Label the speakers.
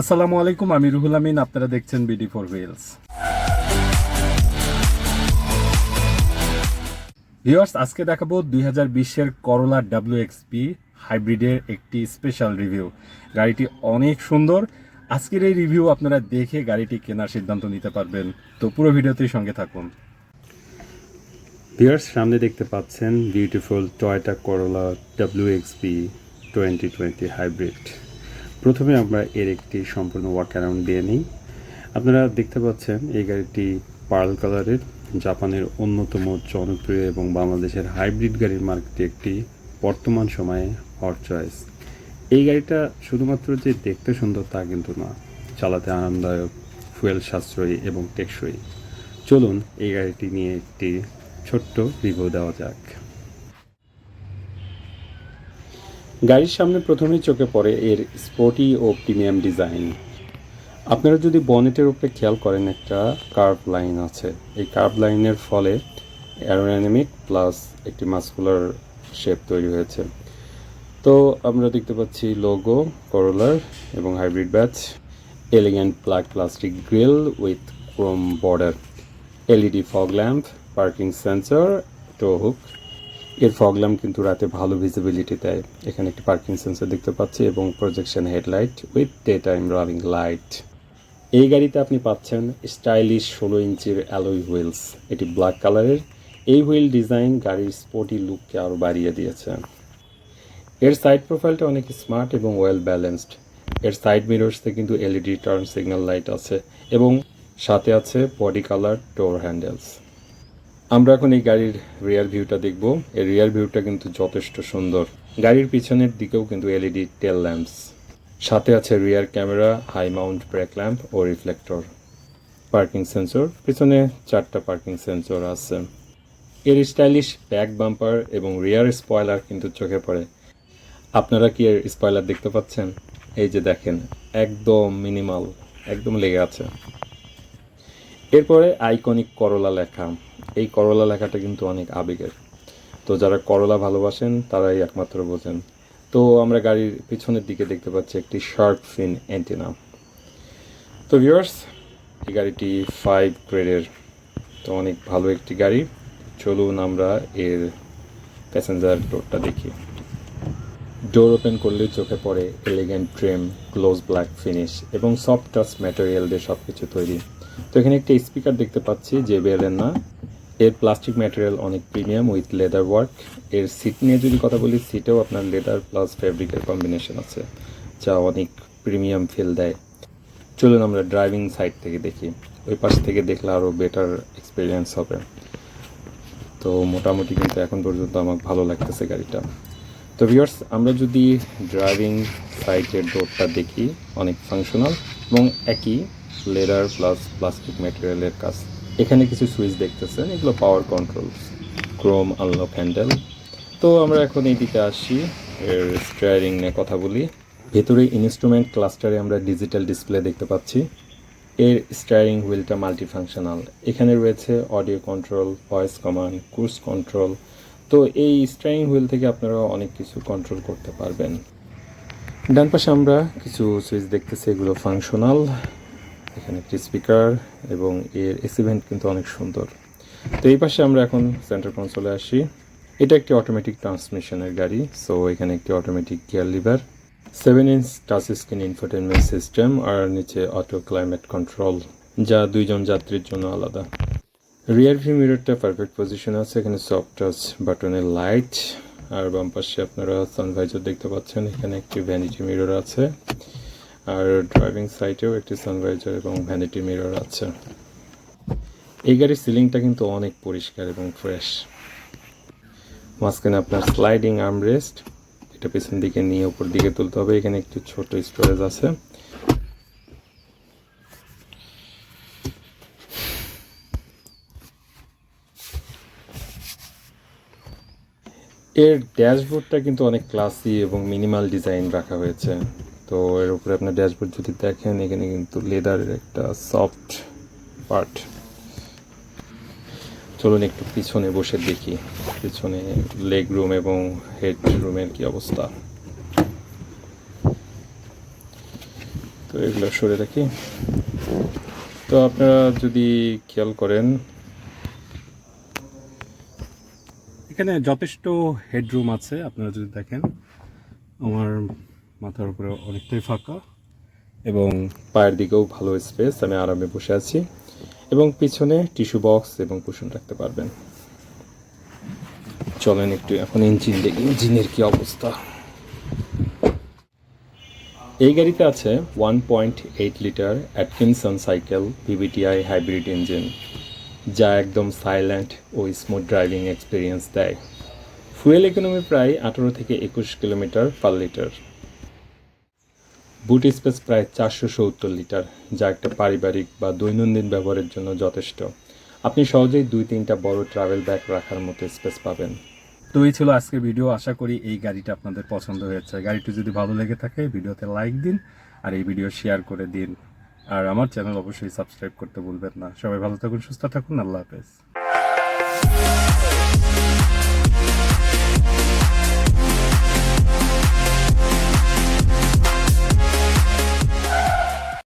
Speaker 1: আসসালামু আলাইকুম, আমি রুহুল আমিন, আপনারা দেখছেন বিডি ফোর হুইলস ভিউয়ার্স আজকে দেখাবো দুই হাজার বিশের করোলা ডাব্লিউ এক্সপি হাইব্রিডের একটি স্পেশাল রিভিউ গাড়িটি অনেক সুন্দর। আজকের এই রিভিউ আপনারা দেখে গাড়িটি কেনার সিদ্ধান্ত নিতে পারবেন। তো পুরো ভিডিওতেই সঙ্গে থাকুন। ভিউয়ার্স সামনে দেখতে পাচ্ছেন beautiful Toyota Corolla W XP twenty twenty hybrid প্রথমে আমরা এর একটি সম্পূর্ণ ওয়াক অ্যারাউন্ড দিয়ে নিই। আপনারা দেখতে পাচ্ছেন এই গাড়িটি পার্ল কালারের, জাপানের অন্যতম জনপ্রিয় এবং বাংলাদেশের হাইব্রিড গাড়ির মার্কেটে একটি বর্তমান সময়ে হট চয়েস এই গাড়িটা শুধুমাত্র যে দেখতে সুন্দর তা কিন্তু না, চালাতে আরামদায়ক ফুয়েল সাশ্রয়ী এবং টেকসই। চলুন এই গাড়িটি নিয়ে একটি ছোট্ট রিভিউ দেওয়া যাক। গাড়ির সামনে প্রথমেই চোখে পড়ে এর স্পোর্টি ও প্রিমিয়াম ডিজাইন আপনারা যদি বনেটের উপরে খেয়াল করেন, একটা কার্ভ লাইন আছে। এই কার্ভ লাইনের ফলে অ্যারোডাইনামিক প্লাস একটি মাস্কুলার শেপ তৈরি হয়েছে। তো আমরা দেখতে পাচ্ছি লোগো করোলার এবং hybrid badge elegant black plastic grille with chrome border LED fog lamp parking sensor tow hook এর ফগ ল্যাম্প কিন্তু রাতে ভালো ভিজিবিলিটি দেয়। এখানে একটি পার্কিং সেন্সর দেখতে পাচ্ছি এবং projection headlight with day time running light এই গাড়িতে আপনি পাচ্ছেন স্টাইলিশ ষোলো ইঞ্চির অ্যালোই হুইলস এটি ব্ল্যাক কালারের এই হুইল ডিজাইন গাড়ির স্পোর্টি লুককে আরও বাড়িয়ে দিয়েছে। এর সাইড প্রোফাইলটা অনেক স্মার্ট এবং ওয়েল ব্যালেন্সড এর সাইড মিরর্সে কিন্তু এলইডি টার্ন সিগন্যাল লাইট আছে এবং সাথে আছে বডি কালার ডোর হ্যান্ডেলস আমরা এখন এই গাড়ির রিয়ার ভিউটা দেখব। এই রিয়ার ভিউটা কিন্তু যথেষ্ট সুন্দর। গাড়ির পিছনের দিকেও কিন্তু এলইডি টেল ল্যাম্পস সাথে আছে rear camera high mount brake lamp ও রিফ্লেক্টর পার্কিং সেন্সর পিছনে চারটা পার্কিং সেন্সর আছে। এর স্টাইলিশ ব্যাক বাম্পার এবং রিয়ার স্পয়লার কিন্তু চোখে পড়ে। আপনারা কি এর স্পয়লার দেখতে পাচ্ছেন? এই যে দেখেন, একদম মিনিমাল একদম লেগে আছে। এরপরে আইকনিক করলা লেখা। এই করলা লেখাটা কিন্তু অনেক আবেগের। তো যারা করলা ভালোবাসেন, তারাই একমাত্র বোঝেন। তো আমরা গাড়ির পিছনের দিকে দেখতে পাচ্ছি একটি শার্ক ফিন অ্যান্টেনা তো ভিউয়ার্স এই গাড়িটি ফাইভ গ্রেডের তো অনেক ভালো একটি গাড়ি। চলুন আমরা এর প্যাসেঞ্জার ডোরটা দেখি। ডোর ওপেন করলে চোখে পড়ে elegant trim close black finish এবং সফট টাচ ম্যাটেরিয়াল দিয়ে সব কিছু তৈরি। তো এখানে একটা স্পিকার দেখতে পাচ্ছি, যে বেলের না। এর প্লাস্টিক ম্যাটেরিয়াল অনেক প্রিমিয়াম উইথ লেদার ওয়ার্ক এর সিট নিয়ে যদি কথা বলি সিটেও আপনার লেদার প্লাস ফ্যাব্রিকের কম্বিনেশন আছে, যা অনেক প্রিমিয়াম ফিল দেয়। চলুন আমরা ড্রাইভিং সাইড থেকে দেখি। ওই পাশ থেকে দেখলে আরও বেটার এক্সপিরিয়েন্স হবে। তো মোটামুটি কিন্তু এখন পর্যন্ত আমার ভালো লাগতেছে গাড়িটা। তো ভিউয়ার্স আমরা যদি ড্রাইভিং সাইডের ডোরটা দেখি, অনেক ফাংশনাল এবং একই লেদার প্লাস প্লাস্টিক ম্যাটেরিয়ালের কাজ। এখানে কিছু সুইচ দেখতেছেন, এগুলো power control chrome unlock handle তো আমরা এখন এই দিকে আসি, এর স্টিয়ারিং নিয়ে কথা বলি। ভেতরে ইনস্ট্রুমেন্ট ক্লাস্টারে আমরা ডিজিটাল ডিসপ্লে দেখতে পাচ্ছি। এর স্টিয়ারিং হুইলটা মাল্টিফাংশনাল এখানে রয়েছে audio control voice command cruise control তো এই স্টিয়ারিং হুইল থেকে আপনারা অনেক কিছু কন্ট্রোল করতে পারবেন। ডান পাশে আমরা কিছু সুইচ দেখতেছি, এগুলো ফাংশনাল এখানে একটি স্পিকার এবং এর এসিভেন্ট কিন্তু অনেক সুন্দর। তো এই পাশে আমরা এখন সেন্টার কনসোলে আসি। এটা একটি অটোমেটিক ট্রান্সমিশনের গাড়ি সো এখানে একটি automatic gear lever seven inch touch screen infotainment system আর নিচে অটো ক্লাইমেট কন্ট্রোল যা দুইজন যাত্রীর জন্য আলাদা। রিয়ার ভিউ মিররটা পারফেক্ট পজিশন আছে, এখানে সফট টাচ বাটনের লাইট আর বাম পাশে আপনারা সানভাইজার দেখতে পাচ্ছেন, এখানে একটি ভ্যানিটি মিরর আছে। আর ড্রাইভিং সাইটেও একটি সানভাইজার এবং ভ্যানিটি মিরর আছে। এই গাড়ির সিলিংটা কিন্তু অনেক পরিষ্কার এবং ফ্রেশ মাঝখানে আপনার স্লাইডিং আর্মরেস্ট এটা পেছন দিকে নিয়ে উপর দিকে তুলতে হবে, এখানে একটি ছোট স্টোরেজ আছে। এর ড্যাশবোর্ডটা কিন্তু অনেক ক্লাসি এবং মিনিমাল ডিজাইন রাখা হয়েছে। তো এর উপরে আপনার ড্যাশবোর্ড যদি দেখেন, এখানে কিন্তু লেদারের একটা সফট পার্ট চলুন একটু পিছনে বসে দেখি। পিছনে লেগ রুম এবং হেড রুমের কি অবস্থা। তো এগুলো সরে রাখি তো আপনারা যদি খেয়াল করেন,
Speaker 2: এখানে যথেষ্ট হেডরুম আছে, আপনারা যদি দেখেন। আমার মাথার উপরে অনেকটাই ফাঁকা।
Speaker 1: এবং পায়ের দিকেও ভালো স্পেস আমি আরামে বসে আছি। এবং পিছনে টিস্যু বক্স এবং কুশন রাখতে পারবেন। চলেন একটু এখন ইঞ্জিন দেখি ইঞ্জিনের কি অবস্থা। এই গাড়িতে আছে one point eight litre Atkinson cycle VVTi hybrid engine যা একদম সাইলেন্ট ও স্মুথ ড্রাইভিং এক্সপিরিয়েন্স দেয়। ফুয়েল ইকোনমি প্রায় আঠারো থেকে একুশ kilometre per litre boot space প্রায় চারশো সত্তর লিটার, যা একটা পারিবারিক বা দৈনন্দিন ব্যবহারের জন্য যথেষ্ট। আপনি সহজেই দুই তিনটা বড় ট্রাভেল ব্যাগ রাখার মতো স্পেস পাবেন।
Speaker 2: তো এই ছিল আজকের ভিডিও আশা করি এই গাড়িটা আপনাদের পছন্দ হয়েছে। গাড়িটি যদি ভালো লেগে থাকে ভিডিওতে লাইক দিন আর এই ভিডিও শেয়ার করে দিন। আর আমার চ্যানেল অবশ্যই সাবস্ক্রাইব করতে ভুলবেন না। সবাই ভালো থাকুন, সুস্থ থাকুন। আল্লাহ হাফেজ।